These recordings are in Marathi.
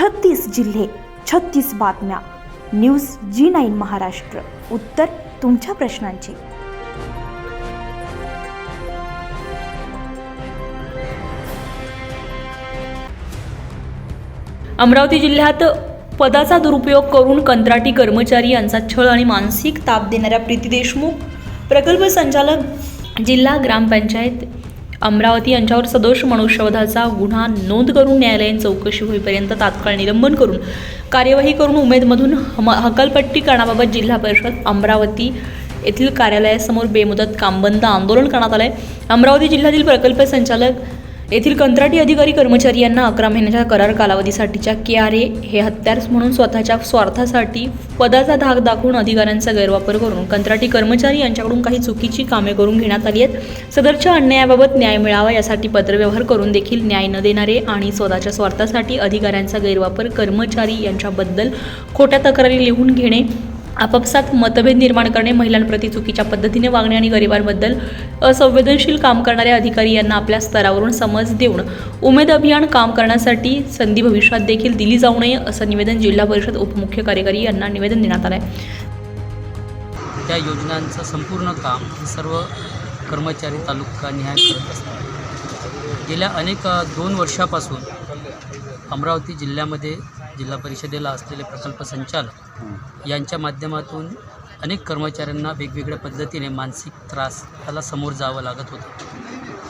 छत्तीस जिल्हे छत्तीस बातम्या. News G nine Maharashtra. उत्तर तुमच्या प्रश्नांची. अमरावती जिल्ह्यात पदाचा दुरुपयोग करून कंत्राटी कर्मचारी यांचा छळ आणि मानसिक ताप देणाऱ्या प्रीती देशमुख प्रकल्प संचालक जिल्हा ग्रामपंचायत अमरावती यांच्यावर सदोष मनुष्यवधाचा गुन्हा नोंद करून न्यायालयीन चौकशी होईपर्यंत तात्काळ निलंबन करून कार्यवाही करून उमेदमधून हम हकालपट्टी करण्याबाबत जिल्हा परिषद अमरावती येथील कार्यालयासमोर बेमुदत कामबंद आंदोलन करण्यात आलं आहे अमरावती जिल्ह्यातील प्रकल्प संचालक येथील कंत्राटी अधिकारी कर्मचारी यांना अकरा महिन्याच्या करार कालावधीसाठीच्या के आर ए हे हत्यार्स म्हणून स्वतःच्या स्वार्थासाठी पदाचा धाक दाखवून अधिकाऱ्यांचा गैरवापर करून कंत्राटी कर्मचारी यांच्याकडून काही चुकीची कामे करून घेण्यात आली आहेत. सदरच्या अन्यायाबाबत न्याय मिळावा यासाठी पत्रव्यवहार करून देखील न्याय न देणारे आणि स्वतःच्या स्वार्थासाठी अधिकाऱ्यांचा गैरवापर कर्मचारी यांच्याबद्दल खोट्या तक्रारी लिहून घेणे आपापसात मतभेद निर्माण करणे महिलांप्रती चुकीच्या पद्धतीने वागणे आणि गरिबांबद्दल असंवेदनशील काम करणाऱ्या अधिकारी यांना आपल्या स्तरावरून समज देऊन उमेद अभियान काम करण्यासाठी संधी भविष्यात देखील दिली जाऊ नये असं निवेदन जिल्हा परिषद उपमुख्य कार्यकारी यांना निवेदन देण्यात आलं आहे त्या योजनांचं संपूर्ण काम हे सर्व कर्मचारी तालुका निहाय करत असतात. गेल्या अनेक दोन वर्षापासून अमरावती जिल्ह्यामध्ये जिल्हा परिषदेला असलेले प्रकल्प संचालक यांच्या माध्यमातून अनेक कर्मचाऱ्यांना वेगवेगळ्या पद्धतीने मानसिक त्रास याला समोर जावं लागत होतं.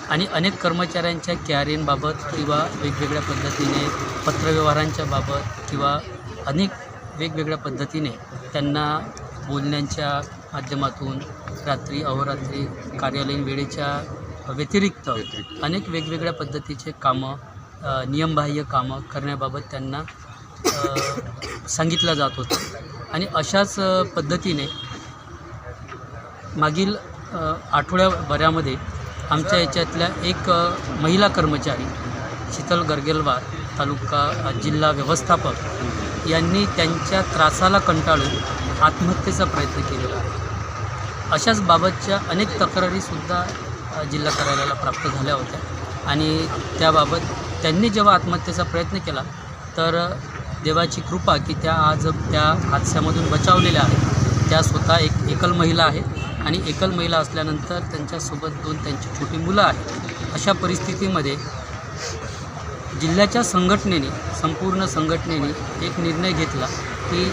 आणि अनेक कर्मचाऱ्यांच्या कॅरियनबाबत किंवा वेगवेगळ्या पद्धतीने पत्रव्यवहारांच्या बाबत किंवा अनेक वेगवेगळ्या पद्धतीने त्यांना बोलण्याच्या माध्यमातून रात्री अहोरात्री कार्यालयीन वेळेच्या व्यतिरिक्त अनेक वेगवेगळ्या पद्धतीचे कामं नियमबाह्य कामं करण्याबाबत त्यांना सांगितलं जात होतं. आणि अशाच पद्धतीने मागील आठवड्याभरामध्ये आमच्या याच्यातल्या एक महिला कर्मचारी शीतल गर्गेलवार तालुका जिल्हा व्यवस्थापक यांनी त्यांच्या त्रासाला कंटाळून आत्महत्येचा प्रयत्न केलेला आहे. अशाच बाबतच्या अनेक तक्रारीसुद्धा जिल्हा कार्यालयाला प्राप्त झाल्या होत्या. आणि त्याबाबत त्यांनी जेव्हा आत्महत्येचा प्रयत्न केला तर देवाची कृपा की त्या आज त्या हादस्यामधून बचावलेल्या आहेत. त्या स्वतः एक एकल महिला आहेत आणि एकल महिला असल्यानंतर त्यांच्यासोबत दोन त्यांची छोटी मुलं आहेत. अशा परिस्थितीमध्ये जिल्ह्याच्या संघटनेने संपूर्ण संघटनेने एक निर्णय घेतला की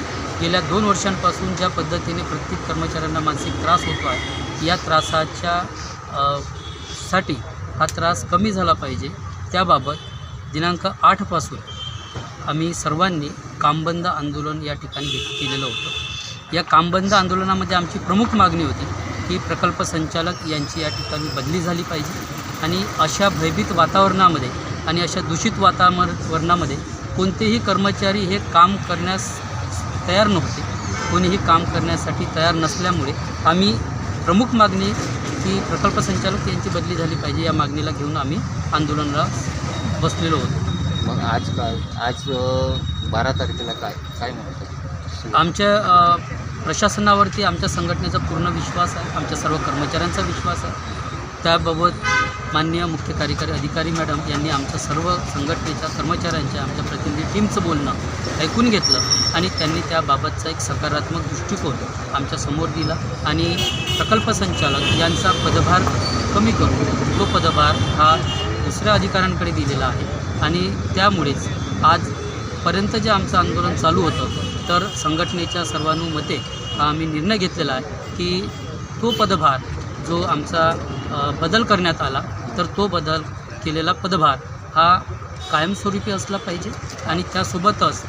गेल्या दोन वर्षांपासून ज्या पद्धतीने प्रत्येक कर्मचाऱ्यांना मानसिक त्रास होतो आहे या त्रासाच्या साठी हा त्रास कमी झाला पाहिजे. त्याबाबत दिनांक आठपासून आम्ही सर्वांनी कामबंद आंदोलन या ठिकाणी घेत केलेलं होतं. या कामबंद आंदोलनामध्ये आमची प्रमुख मागणी होती की प्रकल्प संचालक यांची या ठिकाणी बदली झाली पाहिजे आणि अशा भयभीत वातावरणामध्ये आणि अशा दूषित वातावरणामध्ये कोणतेही कर्मचारी हे काम करण्यास तयार नव्हते. कोणीही काम करण्यासाठी तयार नसल्यामुळे आम्ही प्रमुख मागणी की प्रकल्प संचालक यांची बदली झाली पाहिजे या मागणीला घेऊन आम्ही आंदोलनाला बसलेलो होतो. मग आज काय? आज बारा तारखेला काय? काय म्हणतात आमच्या प्रशासनावरती आमच्या संघटनेचा पूर्ण विश्वास आहे. आमच्या सर्व कर्मचाऱ्यांचा विश्वास आहे. त्याबाबत माननीय मुख्य कार्यकारी अधिकारी मॅडम यांनी आमच्या सर्व संघटनेच्या कर्मचाऱ्यांच्या आमच्या प्रतिनिधी टीमचं बोलणं ऐकून घेतलं आणि त्यांनी त्याबाबतचा एक सकारात्मक दृष्टिकोन आमच्यासमोर दिला आणि प्रकल्प संचालक यांचा पदभार कमी करून तो पदभार हा दुसऱ्या अधिकाऱ्यांकडे दिलेला आहे. आणि त्यामुळेच आजपर्यंत जे आमचं आंदोलन चालू होतं तर संघटनेच्या सर्वानुमते आम्ही निर्णय घेतलेला आहे की तो पदभार जो आमचा बदल करण्यात आला तर तो बदल केलेला पदभार हा कायमस्वरूपी असला पाहिजे आणि त्यासोबतच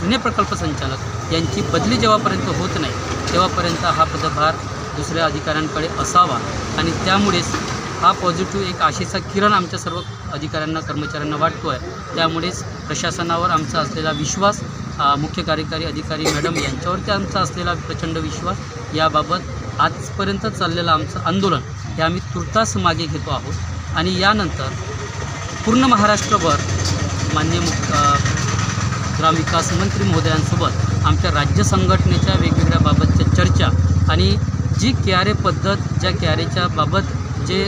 जुने प्रकल्प संचालक यांची बदली जेव्हापर्यंत होत नाही तेव्हापर्यंत हा पदभार दुसऱ्या अधिकाऱ्यांकडे असावा आणि त्यामुळेच हा पॉझिटिव्ह एक आशेचा किरण आमच्या सर्व अधिकाऱ्यांना कर्मचाऱ्यांना वाटतो आहे त्यामुळेच प्रशासनावर आमचा असलेला विश्वास मुख्य कार्यकारी अधिकारी मॅडम यांच्यावरती आमचा असलेला प्रचंड विश्वास याबाबत आजपर्यंत चाललेलं आमचं आंदोलन हे आम्ही तुर्तास मागे घेतो आहोत. आणि यानंतर पूर्ण महाराष्ट्रभर मान्य मुख ग्रामविकास मंत्री महोदयांसोबत आमच्या राज्य संघटनेच्या वेगवेगळ्या बाबतच्या चर्चा आणि जी के पद्धत ज्या के बाबत जे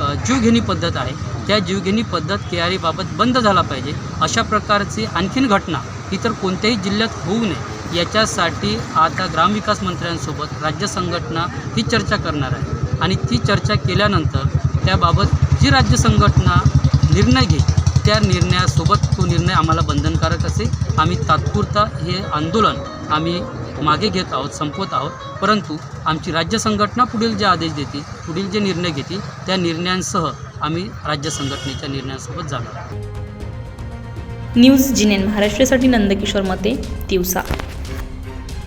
जीवघेणी पद्धत आहे. त्या जीवघेणी पद्धत के बंद झाला पाहिजे. अशा प्रकारची आणखीन घटना इतर कोणत्याही जिल्ह्यात होऊ नये. याच्यासाठी आता ग्रामविकास मंत्र्यांसोबत राज्य संघटना ही चर्चा करणार आहे. आणि ती चर्चा केल्यानंतर त्याबाबत जी राज्य संघटना निर्णय घेईल त्या निर्णयासोबत तो निर्णय आम्हाला बंधनकारक असेल. आम्ही तात्पुरता हे आंदोलन आम्ही मागे घेत आहोत संपवत आहोत. परंतु आमची राज्य संघटना पुढील जे आदेश देतील पुढील जे निर्णय घेतील त्या निर्णयांसह आम्ही राज्य संघटनेच्या निर्णयांसोबत जाणार आहोत. न्यूज जिनेन महाराष्ट्रासाठी नंदकिशोर मते दिवसा.